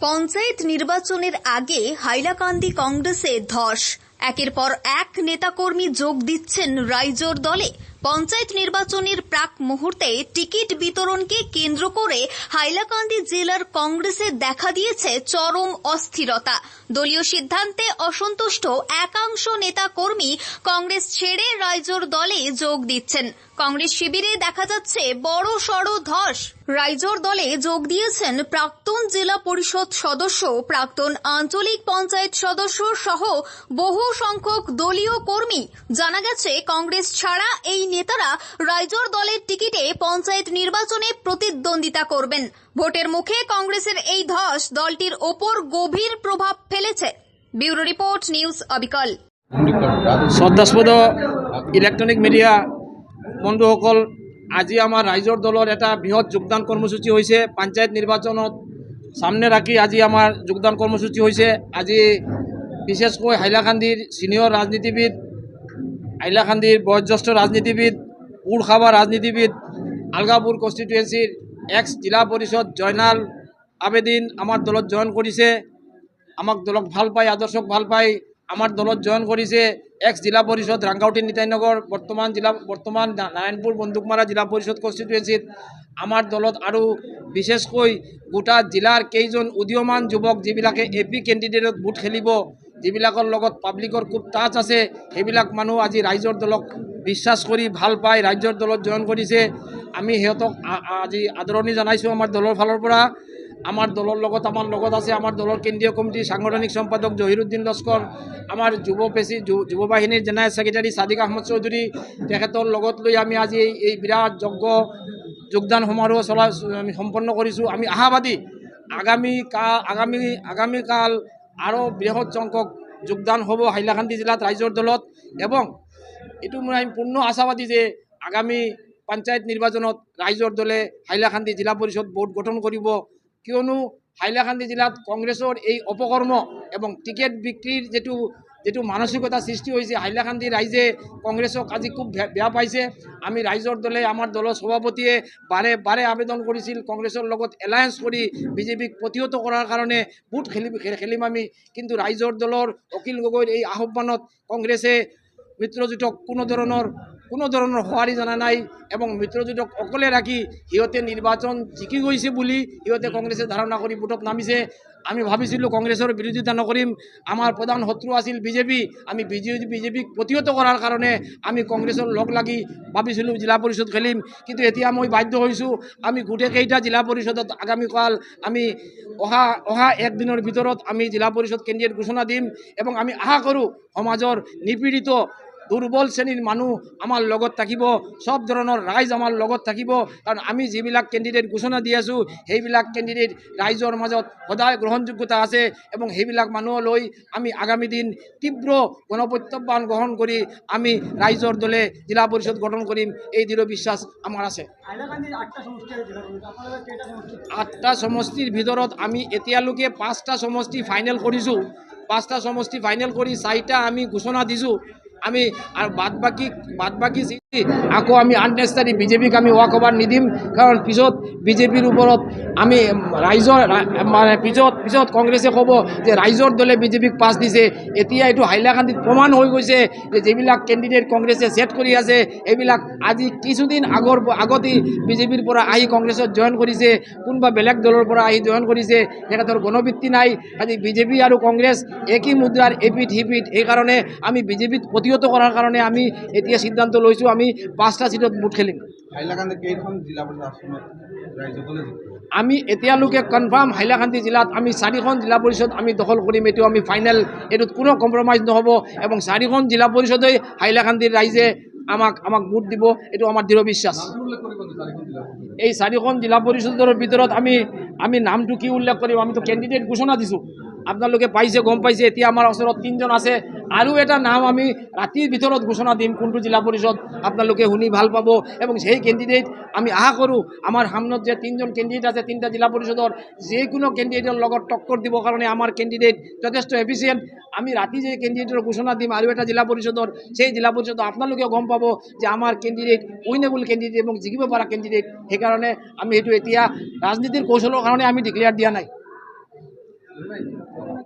পঞ্চায়েত নির্বাচনের আগে হাইলাকান্দি কংগ্রেসে ধস। একের পর এক নেতাকর্মী যোগ দিচ্ছেন রাইজোর দলে। পঞ্চায়েত নির্বাচনের প্রাক মুহূর্তে টিকিট বিতরণকে কেন্দ্র করে হাইলাকান্দি জেলার কংগ্রেসে দেখা দিয়েছে চরম অস্থিরতা। দলীয় সিদ্ধান্তে অসন্তুষ্ট একাংশ নেতা কর্মী কংগ্রেস ছেড়ে রাইজোর দলে যোগ দিচ্ছেন। কংগ্রেস শিবিরে দেখা যাচ্ছে বড় সড় ধস। রাইজোর দলে যোগ দিয়েছেন প্রাক্তন জেলা পরিষদ সদস্য, প্রাক্তন আঞ্চলিক পঞ্চায়েত সদস্য সহ বহু সংখ্যক দলীয় কর্মী জানা গেছে, কংগ্রেস ছাড়া এই নেতারা রাইজোর দলের টিকিটে পঞ্চায়েত নির্বাচনে প্রতিদ্বন্দ্বিতা করবেন। ভোটের মুখে কংগ্রেসের এই ধস দলটির ওপর গভীর প্রভাব ফেলেছে। ব্যুরো রিপোর্ট, নিউজ অবিকল। শ্ৰদ্ধাস্পদ ইলেক্ট্ৰনিক মিডিয়া বন্ধুসকল, আজি আমাৰ ৰাইজৰ দলৰ এটা বৃহৎ যোগদান কৰ্মসূচী হৈছে, পঞ্চায়ত নিৰ্বাচনত সামনে ৰাখি আজি আমাৰ যোগদান কৰ্মসূচী হৈছে। আজি বিশেষকৈ হাইলাকান্দিৰ ছিনিয়ৰ ৰাজনীতিবিদ হাইলাকান্দিৰ বয়োজ্যেষ্ঠ ৰাজনীতিবিদ পুৰখাবা ৰাজনীতিবিদ আলগাপুৰ কনষ্টিটুৱেঞ্চিৰ এক্স জিলা পৰিষদ জয়নাল আবেদিন আমাৰ দলত জইন কৰিছে আমাক দলক ভালো পায় আদৰ্শক ভালো পায় আমাৰ দলত জইন কৰিছে এক্স জিলা পৰিষদ ৰাংগাউটি নিতাইনগৰ বৰ্তমান জিলা বৰ্তমান না- নাৰায়ণপুৰ বন্দুকমাৰা জিলা পৰিষদ কনষ্টিটুৱেঞ্চিত আমাৰ দলত আৰু বিশেষকৈ গোটা জিলাৰ কেইজন উদীয়মান যুৱক যিবিলাকে এ পি কেণ্ডিডেটত ভোট খেলিব যিবিলাকৰ লগত পাব্লিকৰ খুব টাচ আছে সেইবিলাক মানুহ আজি ৰাইজৰ দলক বিশ্বাস কৰি ভাল পায় ৰাজ্যৰ দলত জইন কৰিছে। আমি সিহঁতক আজি আদৰণি জনাইছোঁ আমাৰ দলৰ ফালৰ পৰা। আমাৰ দলৰ লগত আমাৰ লগত আছে আমাৰ দলৰ কেন্দ্ৰীয় কমিটিৰ সাংগঠনিক সম্পাদক জহিৰুদ্দিন লস্কৰ আমাৰ যুৱ যু- যুৱ বাহিনীৰ জেনেৰেল ছেক্ৰেটাৰী ছাদিক আহমদ চৌধুৰী তেখেতৰ লগত লৈ আমি আজি এই বিৰাট যজ্ঞ যোগদান সমাৰোহ চলা আমি সম্পন্ন কৰিছোঁ। আমি আশাবাদী আগামী কা আগামী আগামীকাল আৰু বৃহৎ সংখ্যক যোগদান হ'ব হাইলাকান্দি জিলাত, ৰাইজৰ দলত। এবং এইটো মই আমি পূৰ্ণ আশাবাদী যে আগামী পঞ্চায়ত নিৰ্বাচনত ৰাইজৰ দলে হাইলাকান্দি জিলা পৰিষদ বোৰ্ড গঠন কৰিব। কিয়নো হাইলাকান্দি জিলাত কংগ্ৰেছৰ এই অপকৰ্ম এবং টিকেট বিক্ৰীৰ যিটো যিটো মানসিকতা সৃষ্টি হৈছে হাইলাকান্দি ৰাইজে কংগ্ৰেছক আজি খুব বেয়া পাইছে। আমি ৰাইজৰ দলে আমাৰ দলৰ সভাপতিয়ে বাৰে বাৰে আবেদন কৰিছিল কংগ্ৰেছৰ লগত এলায়েন্স কৰি বিজেপিক প্ৰতিহত কৰাৰ কাৰণে ভোট খেলি খেলিম আমি। কিন্তু ৰাইজৰ দলৰ অখিল গগৈৰ এই আহ্বানত কংগ্ৰেছে মিত্ৰজোঁটক কোনো ধৰণৰ কোনো ধৰণৰ সঁহাৰি জনা নাই এবং মিত্ৰজোঁটক অকলে ৰাখি সিহঁতে নিৰ্বাচন জিকি গৈছে বুলি সিহঁতে কংগ্ৰেছে ধাৰণা কৰি ভোটত নামিছে। আমি ভাবিছিলোঁ কংগ্ৰেছৰ বিৰোধিতা নকৰিম আমাৰ প্ৰধান শত্ৰু আছিল বিজেপি, আমি বিজেপি, বিজেপিক প্ৰতিহত কৰাৰ কাৰণে আমি কংগ্ৰেছৰ লগ লাগি, ভাবিছিলোঁ জিলা পৰিষদ খেলিম, কিন্তু এতিয়া মই বাধ্য হৈছোঁ, আমি গোটেইকেইটা জিলা পৰিষদত আগামীকাল আমি অহা অহা একদিনৰ ভিতৰত আমি জিলা পৰিষদ কেন্দ্ৰীয় ঘোষণা দিম, এবং আমি আশা কৰোঁ সমাজৰ নিপীড়িত দুৰ্বল শ্ৰেণীৰ মানুহ আমাৰ লগত থাকিব চব ধৰণৰ ৰাইজ আমাৰ লগত থাকিব। কাৰণ আমি যিবিলাক কেণ্ডিডেট ঘোষণা দি আছোঁ, সেইবিলাক কেণ্ডিডেট ৰাইজৰ মাজত সদায় গ্ৰহণযোগ্যতা আছে এবং সেইবিলাক মানুহলৈ আমি আগামী দিন তীব্ৰ গণপ্ৰত্যাহ্বান গ্ৰহণ কৰি আমি ৰাইজৰ দলে জিলা পৰিষদ গঠন কৰিম, এই দৃঢ় বিশ্বাস আমাৰ আছে। আঠটা সমষ্টিৰ ভিতৰত আমি এতিয়ালৈকে পাঁচটা সমষ্টি ফাইনেল কৰিছোঁ। পাঁচটা সমষ্টি ফাইনেল কৰি চাৰিটা আমি ঘোষণা দিছোঁ। আমি আৰু বাদ বাকী বাদ বাকী যি আকৌ আমি আননেচাৰী বিজেপিক আমি ৱাক অভাৰ নিদিম কাৰণ পিছত বিজেপিৰ ওপৰত আমি ৰাইজৰ মানে পিছত পিছত কংগ্ৰেছে ক'ব যে ৰাইজৰ দলে বিজেপিক পাছ দিছে। এতিয়া এইটো হাইলাকান্দিত প্ৰমাণ হৈ গৈছে যে যিবিলাক কেণ্ডিডেট কংগ্ৰেছে ছেট কৰি আছে, এইবিলাক আজি কিছুদিন আগৰ আগতেই বিজেপিৰ পৰা আহি কংগ্ৰেছত জইন কৰিছে। কোনোবা বেলেগ দলৰ পৰা আহি জইন কৰিছে। তেখেতৰ গণবৃত্তি নাই। আজি বিজেপি আৰু কংগ্ৰেছ একেই মুদ্ৰাৰ এপিঠ সিপিঠ। সেইকাৰণে আমি বিজেপিত প্ৰতিহত কৰাৰ কাৰণে আমি এতিয়া সিদ্ধান্ত লৈছোঁ আমি পাঁচটা চিটত ভোট খেলিম। আমি এতিয়ালৈকে কনফাৰ্ম হাইলাকান্দি জিলাত আমি চাৰিখন জিলা পৰিষদ আমি দখল কৰিম এইটো আমি ফাইনেল এইটোত কোনো কম্প্ৰমাইজ নহ'ব এবং চাৰিখন জিলা পৰিষদেই হাইলাকান্দিৰ ৰাইজে আমাক আমাক ভোট দিব এইটো আমাৰ দৃঢ় বিশ্বাস। এই চাৰিখন জিলা পৰিষদৰ ভিতৰত আমি আমি নামটো কি উল্লেখ কৰিম আমিতো কেণ্ডিডেট ঘোষণা দিছোঁ। আপোনালোকে পাইছে গম পাইছে এতিয়া আমাৰ ওচৰত তিনিজন আছে আৰু এটা নাম আমি ৰাতিৰ ভিতৰত ঘোষণা দিম, কোনটো জিলা পৰিষদ আপোনালোকে শুনি ভালো পাব। এবং সেই কেণ্ডিডেট আমি আশা কৰোঁ, আমাৰ সামনত যে তিনিজন কেণ্ডিডেট আছে, তিনিটা জিলা পৰিষদৰ যিকোনো কেণ্ডিডেটৰ লগত টক্কৰ দিবৰ কাৰণে আমাৰ কেণ্ডিডেট যথেষ্ট এফিচিয়েণ্ট আমি ৰাতি যে কেণ্ডিডেটৰ ঘোষণা দিম, আৰু এটা জিলা পৰিষদৰ, সেই জিলা পৰিষদত আপোনালোকেও গম পাব যে আমাৰ কেণ্ডিডেট উইনেবল কেণ্ডিডেট এবং জিকিব পৰা কেণ্ডিডেট সেইকাৰণে আমি সেইটো এতিয়া ৰাজনীতিৰ কৌশলৰ কাৰণে আমি ডিক্লেয়াৰ দিয়া নাই।